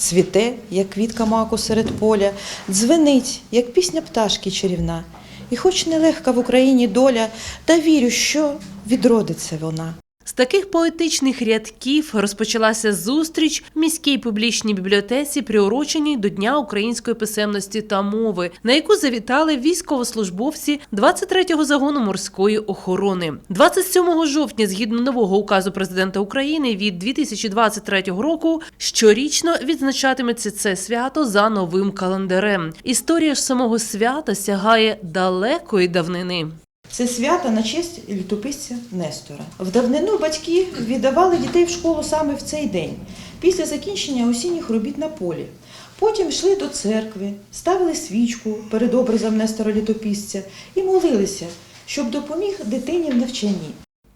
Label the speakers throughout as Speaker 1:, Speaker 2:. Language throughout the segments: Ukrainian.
Speaker 1: цвіте, як квітка маку серед поля, дзвенить, як пісня пташки чарівна. І хоч нелегка в Україні доля, та вірю, що відродиться вона.
Speaker 2: З таких поетичних рядків розпочалася зустріч в міській публічній бібліотеці, приуроченій до Дня української писемності та мови, на яку завітали військовослужбовці 23-го загону морської охорони. 27 жовтня, згідно нового указу президента України від 2023 року, щорічно відзначатиметься це свято за новим календарем. Історія ж самого свята сягає далекої давнини.
Speaker 1: Це свято на честь літописця Нестора. В давнину батьки віддавали дітей в школу саме в цей день, після закінчення осінніх робіт на полі. Потім йшли до церкви, ставили свічку перед образом Нестора літописця і молилися, щоб допоміг дитині в навчанні.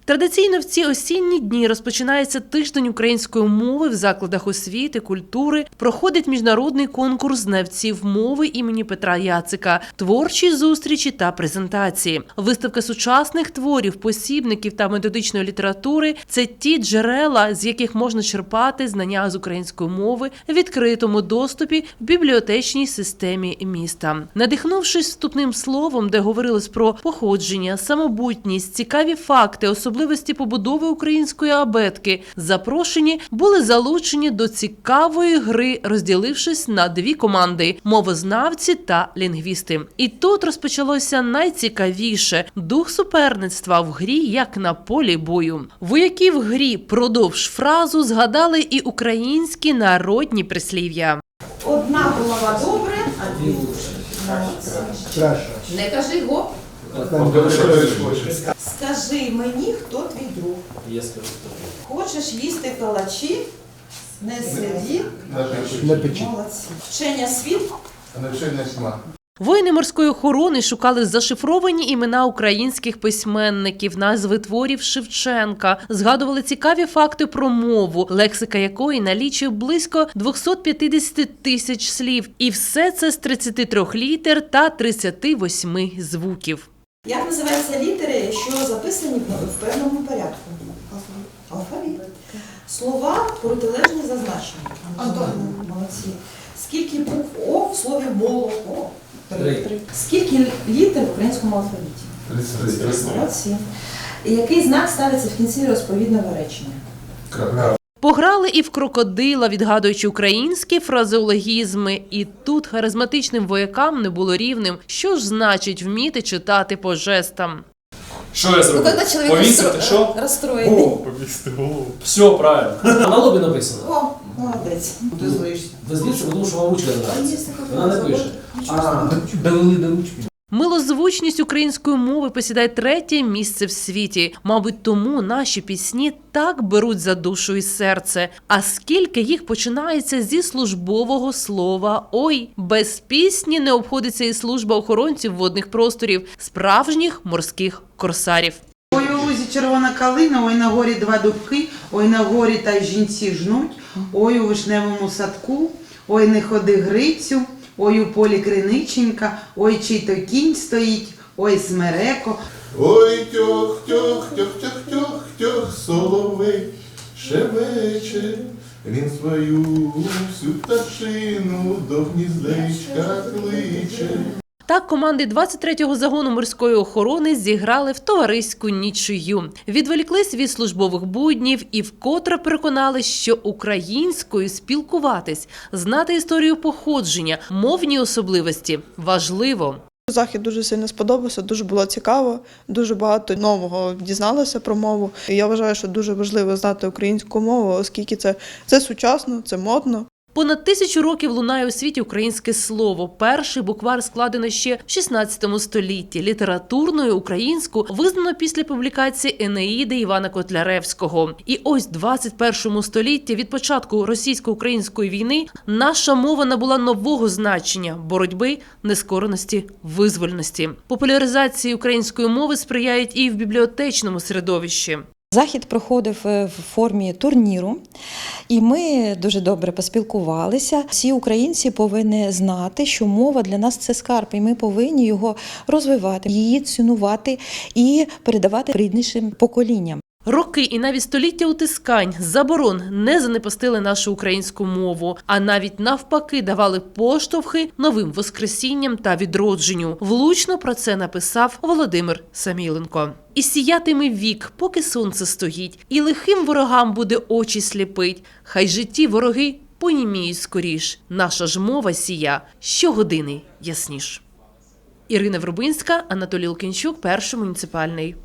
Speaker 2: Традиційно в ці осінні дні розпочинається тиждень української мови в закладах освіти, культури. Проходить міжнародний конкурс знавців мови імені Петра Яцика, творчі зустрічі та презентації. Виставка сучасних творів, посібників та методичної літератури це ті джерела, з яких можна черпати знання з української мови в відкритому доступі в бібліотечній системі міста. Надихнувшись вступним словом, де говорилось про походження, самобутність, цікаві факти, особливості побудови української абетки, запрошені були залучені до цікавої гри, розділившись на дві команди мовознавці та лінгвісти. І тут розпочалося найцікавіше дух суперництва в грі, як на полі бою. Вояки в грі продовж фразу згадали і українські народні прислів'я.
Speaker 1: Одна голова добре, а дві
Speaker 3: Краще.
Speaker 4: Не кажи гоп.
Speaker 1: Скажи мені, хто твій друг.
Speaker 5: Я скажу.
Speaker 1: Хочеш їсти калачі? Не сиді.
Speaker 3: Не печі.
Speaker 1: Молодці. Вчення світ
Speaker 6: Навчання сма.
Speaker 2: Воїни морської охорони шукали зашифровані імена українських письменників, назви творів Шевченка, згадували цікаві факти про мову, лексика якої налічує близько 250 тисяч слів, і все це з 33 літер та 38 звуків.
Speaker 1: Як називаються літери, що записані в певному порядку? Алфавіт. Слова протилежні за значенням. Антон, молодці. Скільки букв О в слові молоко?
Speaker 5: Три.
Speaker 1: Скільки літер в українському алфавіті?
Speaker 6: 33.
Speaker 1: Молодці. І який знак ставиться в кінці розповідного речення?
Speaker 2: Пограли і в крокодила, відгадуючи українські фразеологізми, і тут харизматичним воякам не було рівним. Що ж значить вміти читати по жестам?
Speaker 5: Що я
Speaker 4: Ну,
Speaker 5: зробив?
Speaker 4: когда человек
Speaker 5: Повісити, що?
Speaker 4: расстроенный.
Speaker 5: О, все правильно. На лобі написано.
Speaker 1: О, молодець.
Speaker 3: Ти злишся.
Speaker 5: Ви зліться, тому що вам ручка не нравиться. Вона не пише.
Speaker 3: А, довели до ручки.
Speaker 2: Милозвучність української мови посідає третє місце в світі. Мабуть, тому наші пісні так беруть за душу і серце. А скільки їх починається зі службового слова ой, без пісні не обходиться і служба охоронців водних просторів, справжніх морських корсарів.
Speaker 7: Ой у лузі червона калина, ой на горі два дубки, ой на горі та й жінці жнуть, ой у вишневому садку, ой не ходи Грицю, ой у полі криниченька, ой чий то кінь стоїть, ой смереко.
Speaker 6: Ой, тьох, тьох, тьох, тьох, тьох, тьох, соловей шевече. Він свою всю пташину до гніздечка кличе.
Speaker 2: Так команди 23-го загону морської охорони зіграли в товариську нічию. Відволіклись від службових буднів і вкотре переконали, що українською спілкуватись, знати історію походження, мовні особливості важливо.
Speaker 8: Захід дуже сильно сподобався, дуже було цікаво, дуже багато нового дізналася про мову. І я вважаю, що дуже важливо знати українську мову, оскільки це, це сучасно, це модно.
Speaker 2: Понад тисячу років лунає у світі українське слово. Перший буквар складено ще в 16 столітті. Літературною українську визнано після публікації Енеїди Івана Котляревського. І ось в 21 столітті від початку російсько-української війни наша мова набула нового значення боротьби, нескореності, визвольності. Популяризації української мови сприяють і в бібліотечному середовищі.
Speaker 9: Захід проходив е, в формі турніру, і ми дуже добре поспілкувалися. Всі українці повинні знати, що мова для нас це скарб, і ми повинні його розвивати, її цінувати і передавати ріднішим поколінням.
Speaker 2: Роки і навіть століття утискань, заборон не занепастили нашу українську мову, а навіть навпаки давали поштовхи новим воскресінням та відродженню. Влучно про це написав Володимир Саміленко. І сіятиме вік, поки сонце стоїть, і лихим ворогам буде очі сліпить. Хай житті вороги поніміють скоріш. Наша ж мова сія щогодини ясніш. Ірина Врубинська, Анатолій Лукінчук, перший муніципальний.